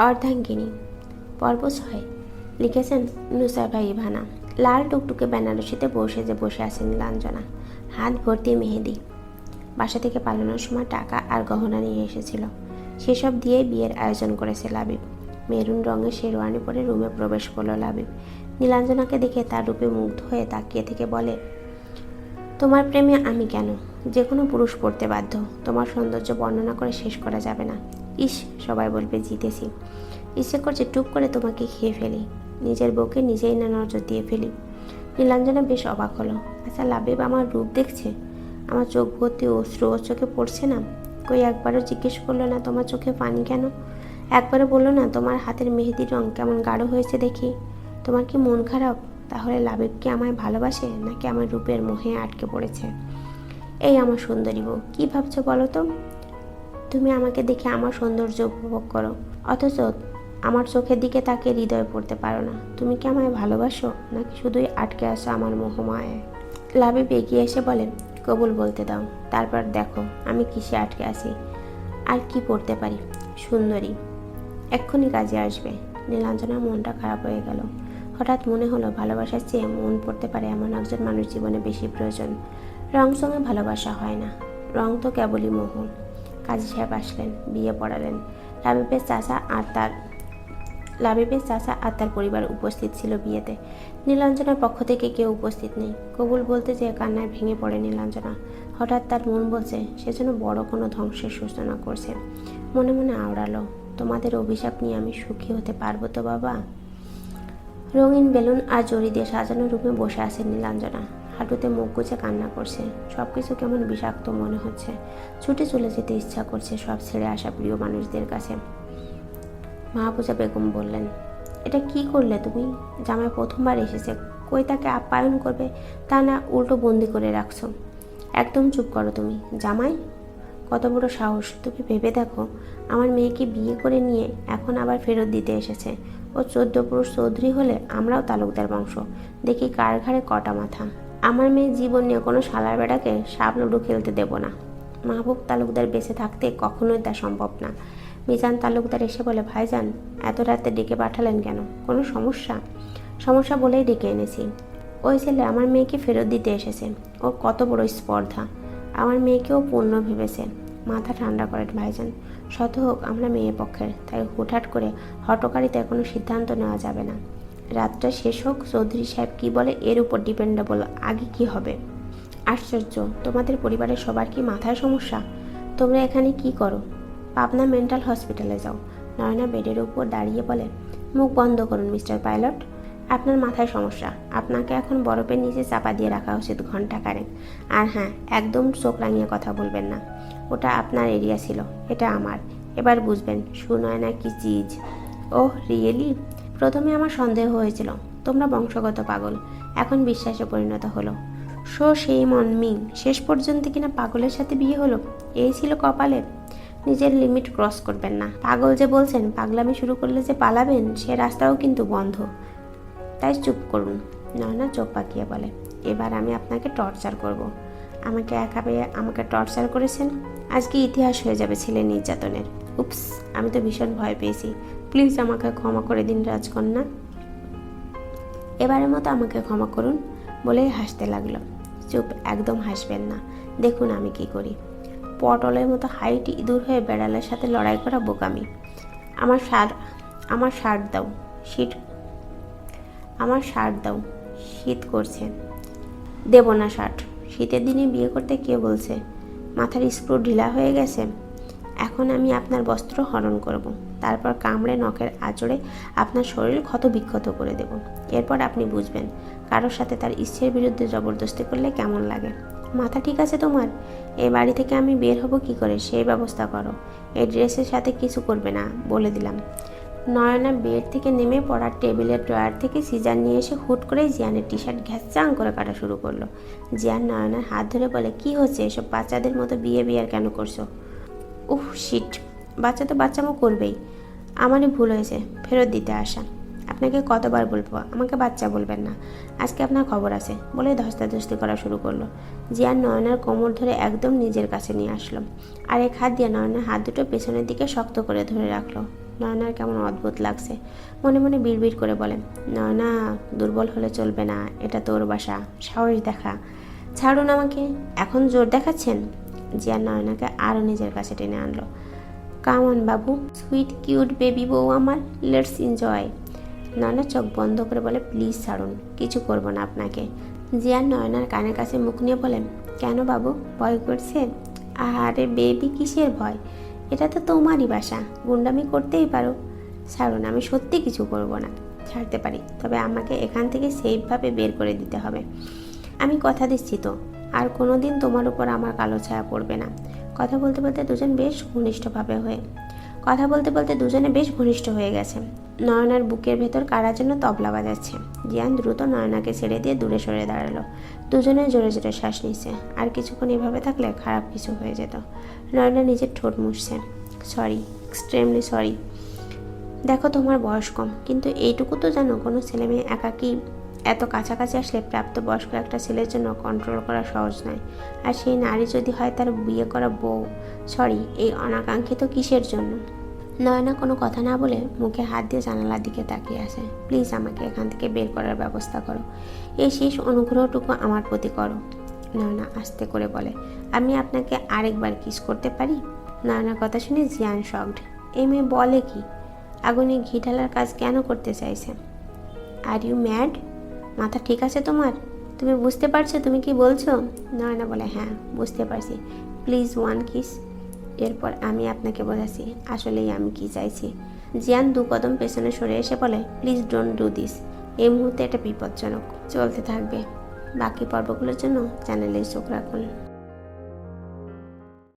অর্ধাঙ্গিনী। পর্ব ছয়। লিখেছেন নুসার ভাই ভানা লাল টুকটুকে বেনারসিতে বসে যে বসে আছেন লাঞ্জনা। হাত ভর্তি মেহেদি। বাসা থেকে পালানোর সময় টাকা আর গহনা নিয়ে এসেছিল। সেসব দিয়ে বিয়ের আয়োজন করেছে লাবিব। মেরুন রঙের শেরওয়ানি পরে রুমে প্রবেশ করল লাবিব। নীলাঞ্জনাকে দেখে তার রূপে মুগ্ধ হয়ে তাকিয়ে থেকে বলে, তোমার প্রেমে আমি কেন? যে কোনো পুরুষ পড়তে বাধ্য। তোমার সৌন্দর্য বর্ণনা করে শেষ করা যাবে না। ইস, সবাই বলবে জিতেছি। ইচ্ছে করছে টুপ করে তোমাকে খেয়ে ফেলি। নিজের বউকে নিজেই না নজর দিয়ে ফেলি। নীলাঞ্জনা বেশ অবাক হলো। আচ্ছা লাবিব আমার রূপ দেখছে? আমার চোখ ভর্তি অশ্রু ওর চোখে পড়ছে না? কই একবারও জিজ্ঞেস করল না তোমার চোখে পানি কেন? একবারও বলল না তোমার হাতের মেহেদির রং কেমন গাঢ় হয়েছে দেখি? তোমার কি মন খারাপ? তাহলে লাবিব আমায় ভালোবাসে, নাকি আমার রূপের মোহে আটকে পড়েছে? এই আমার সুন্দরী বউ, কী ভাবছ বলো তো? তুমি আমাকে দেখে আমার সৌন্দর্য উপভোগ করো। অথচ আমার চোখের দিকে তাকে হৃদয়ে পড়তে পারো না। তুমি কি আমায় ভালোবাসো? নাকি শুধুই আটকে আসো আমার মোহমায় লাবিব এগিয়ে এসে বলে, কবুল বলতে দাও। তারপর দেখো, আমি কিসে আটকে আছি? আর কি পড়তে পারি? সুন্দরী, এক্ষুনি কাজে আসবে। নীলাঞ্জনার মনটা খারাপ হয়ে গেল। হঠাৎ মনে হলো, ভালোবাসার চেয়ে মন পড়তে পারে এমন একজন মানুষ জীবনে বেশি প্রয়োজন। রং সঙ্গে ভালোবাসা হয় না। রং তো কেবলই মোহ। কাজী সাহেব আসলেন, বিয়ে পড়ালেন। লাবিবের চাচা আর তার লাবিবের চাচা আর তার পরিবার উপস্থিত ছিল বিয়েতে। নীলাঞ্জনার পক্ষ থেকে কেউ উপস্থিত নেই। কবুল বলতে যে কান্নায় ভেঙে পড়ে নীলাঞ্জনা। হঠাৎ তার মন বলছে, সে যেন বড় কোনো ধ্বংসের সূচনা করছে। মনে মনে আওড়ালো, তোমাদের অভিশাপ নিয়ে আমি সুখী হতে পারব তো বাবা? রঙিন বেলুন আর জড়ি দিয়ে সাজানো রূপে বসে আছে নীলাঞ্জনা। হাঁটুতে মুখ গুজে কান্না করছে। সব কিছু কেমন বিষাক্ত মনে হচ্ছে। ছুটে চলে যেতে ইচ্ছা করছে সব ছেড়ে আসা প্রিয় মানুষদের কাছে। মাহবুজা বেগম বললেন, এটা কি করলে তুমি? জামাই প্রথমবার এসেছে। কই তাকে আপ্যায়ন করবে? তা না, উল্টো বন্দি করে রাখছো। একদম চুপ করো তুমি। জামাই, কত বড় সাহস। তুমি ভেবে দেখো, আমার মেয়েকে বিয়ে করে নিয়ে এখন আবার ফেরত দিতে এসেছে। ও চোদ্দ পুরুষ চৌধুরী হলে আমরাও তালুকদার বংশ। দেখি কার ঘাড়ে কটা মাথা। আমার মেয়ের জীবন নিয়ে কোনো শালার বেড়াকে সাপ লুডো খেলতে দেব না। মাহবুব তালুকদার বেঁচে থাকতে কখনোই তা সম্ভব না। মিজান তালুকদার এসে বলে, ভাইজান, এত রাতে ডেকে পাঠালেন কেন? কোনো সমস্যা? সমস্যা বলেই ডেকে এনেছি। ওই ছেলে আমার মেয়েকে ফেরত দিতে এসেছে। ও কত বড় স্পর্ধা। আমার মেয়েকেও পূর্ণ ভেবেছে। মাথা ঠান্ডা করেন ভাইজান। শত হোক আমরা মেয়ে পক্ষের তাই হুটহাট করে হটকারিতে কোনো সিদ্ধান্ত নেওয়া যাবে না। রাতটা শেষ হোক, চৌধুরী সাহেব কি বলে, এর উপর ডিপেন্ডেবল আগে কি হবে? আশ্চর্য, তোমাদের পরিবারের সবার কি মাথায় সমস্যা? তোমরা এখানে কি করো? পাবনা মেন্টাল হসপিটালে যাও। নয়না বেডের উপর দাঁড়িয়ে বলে, মুখ বন্ধ করুন, মিস্টার পাইলট। আপনার মাথায় সমস্যা। আপনাকে এখন বরফের নিচে চাপা দিয়ে রাখা উচিত ঘণ্টা কারেক আর হ্যাঁ একদম চোখ রাঙিয়ে কথা বলবেন না। ওটা আপনার এরিয়া ছিল, এটা আমার। এবার বুঝবেন, সুনয়না কি চিজ? ওহ, রিয়েলি? প্রথমে আমার সন্দেহ হয়েছিল, তোমরা বংশগত পাগল, এখন বিশ্বাসে পরিণত হলো। সো সেই মন মিং, শেষ পর্যন্ত কিনা পাগলের সাথে বিয়ে হলো? এই ছিল কপালে। নিজের লিমিট ক্রস করবেন না। পাগল যে বলছেন, পাগলামি শুরু করলে যে পালাবেন, সে রাস্তাও কিন্তু বন্ধ। তাই চুপ করুন নয়না চোখ পাকিয়ে বলে। এবার আমি আপনাকে টর্চার করব। আমাকে একা পেয়ে আমাকে টর্চার করেছেন? আজকে ইতিহাস হয়ে যাবে ছেলে নির্যাতনের। উপস আমি তো ভীষণ ভয় পেয়েছি। প্লিজ আমাকে ক্ষমা করে দিন, রাজকন্যা। এবারের মতো আমাকে ক্ষমা করুন বলেই হাসতে লাগল। চুপ, একদম হাসবেন না। দেখুন আমি কি করি। পটলের মতো হাইট ইঁদুর হয়ে বেড়ালের সাথে লড়াই করা বোকামি। আমার সার, আমার শার্ট দাও, শীত। আমার শার্ট দাও, শীত করছে। দেব না শার্ট। শীতের দিনে বিয়ে করতে কে বলছে? মাথার স্ক্রু ঢিলা হয়ে গেছে? এখন আমি আপনার বস্ত্র হরণ করব। তারপর কামড়ে, নখের আঁচড়ে আপনার শরীর ক্ষত বিক্ষত করে দেব। এরপর আপনি বুঝবেন, কারোর সাথে তার ইচ্ছের বিরুদ্ধে জবরদস্তি করলে কেমন লাগে। মাথা ঠিক আছে তোমার? এ বাড়ি থেকে আমি বের হব কি করে? সেই ব্যবস্থা করো। এই ড্রেসের সাথে কিছু করবে না, বলে দিলাম। নয়না বেড থেকে নেমে পড়ার টেবিলের ড্রয়ার থেকে সিজার নিয়ে এসে হুট করে জিয়ানের টি শার্ট ঘ্যাচাং করে কাটা শুরু করল। জিয়ান নয়নার হাত ধরে বলে, কি হচ্ছে? এসব বাচ্চাদের মতো বিয়ে বিয়ার কেন করছ? উহ শিট বাচ্চা তো বাচ্চামো করবেই। আমারই ভুল হয়েছে, ফেরত দিতে আসা। আপনাকে কতবার বলব? আমাকে বাচ্চা বলবেন না। আজকে আপনার খবর আছে বলে ধস্তাধস্তি করা শুরু করল। জিয়ান নয়নার কোমর ধরে একদম নিজের কাছে নিয়ে আসলো। আর এক হাত দিয়ে নয়নার হাত দুটো পেছনের দিকে শক্ত করে ধরে রাখল। নয়নার কেমন অদ্ভুত লাগছে। মনে মনে বিড়বিড় করে বলেন নয়না, দুর্বল হলে চলবে না, এটা তোর বাসা। সাহস দেখা। ছাড়ুন আমাকে। এখন জোর দেখাচ্ছেন? জিয়ান নয়নাকে আরও নিজের কাছে টেনে আনলো। কামন বাবু সুইট কিউট বেবি বউ আমার লেটস এনজয় নয়না চোখ বন্ধ করে বলে প্লিজ ছাড়ুন, কিছু করব না আপনাকে। জিয়ান নয়নার কানের কাছে মুখ নিয়ে বলেন কেন বাবু, ভয় করছে? আরে বেবি কিসের ভয়? এটা তো তোমারই বাসা, গুন্ডামি করতেই পারো। ছাড়ুন, আমি সত্যি কিছু করব না, ছাড়তে পারি, তবে আমাকে এখান থেকে সেফভাবে বের করে দিতে হবে। আমি কথা দিচ্ছি তো। আর কোনো দিন তোমার উপর আমার কালো ছায়া পড়বে না। কথা বলতে বলতে দুজন বেশ ঘনিষ্ঠভাবে হয়ে কথা বলতে বলতে দুজনে বেশ ঘনিষ্ঠ হয়ে গেছে। নয়নার বুকের ভেতর কারা যেন তবলা বাজাচ্ছে। জিয়ান দ্রুত নয়নাকে ছেড়ে দিয়ে দূরে সরে দাঁড়াল। দুজনে জোরে জোরে শ্বাস নিচ্ছে আর কিছুক্ষণ এভাবে থাকলে খারাপ কিছু হয়ে যেত। নয়না নিজের ঠোঁট মুছছে। সরি এক্সট্রিমলি সরি দেখো তোমার বয়স কম, কিন্তু এইটুকু তো জানো, কোনো ছেলে মেয়ে একাকি এত কাছাকাছি আসলে প্রাপ্তবয়স্ক একটা ছেলের জন্য কন্ট্রোল করা সহজ নয়। আর সেই নারী যদি হয় তার বিয়ে করা বউ। সরি এই অনাকাঙ্ক্ষিত কিসের জন্য? নয়না কোনো কথা না বলে মুখে হাত দিয়ে জানালার দিকে তাকিয়ে আছে। প্লিজ আমাকে এখান থেকে বের করার ব্যবস্থা করো। এই শেষ অনুগ্রহটুকু আমার প্রতি করো। নয়না আস্তে করে বলে, আমি আপনাকে আরেকবার কিস করতে পারি? নয়নার কথা শুনে জিয়ান শকড এই মেয়ে বলে কি? আগুনে ঘি ঢালার কাজ কেন করতে চাইছে আর ইউ ম্যাড মাথা ঠিক আছে তোমার? তুমি বুঝতে পারছ? তুমি কি বলছো? নয়না বলে হ্যাঁ বুঝতে পারছি। প্লিজ ওয়ান কিস এরপর আমি আপনাকে বোঝাচ্ছি, আসলেই আমি কি চাইছি। জিয়ান দু কদম পেছনে সরে এসে বলে প্লিজ ডোন্ট ডু দিস এই মুহূর্তে এটা বিপজ্জনক। চলতে থাকবে। বাকি পর্বগুলোর জন্য চ্যানেলে চোখ রাখুন।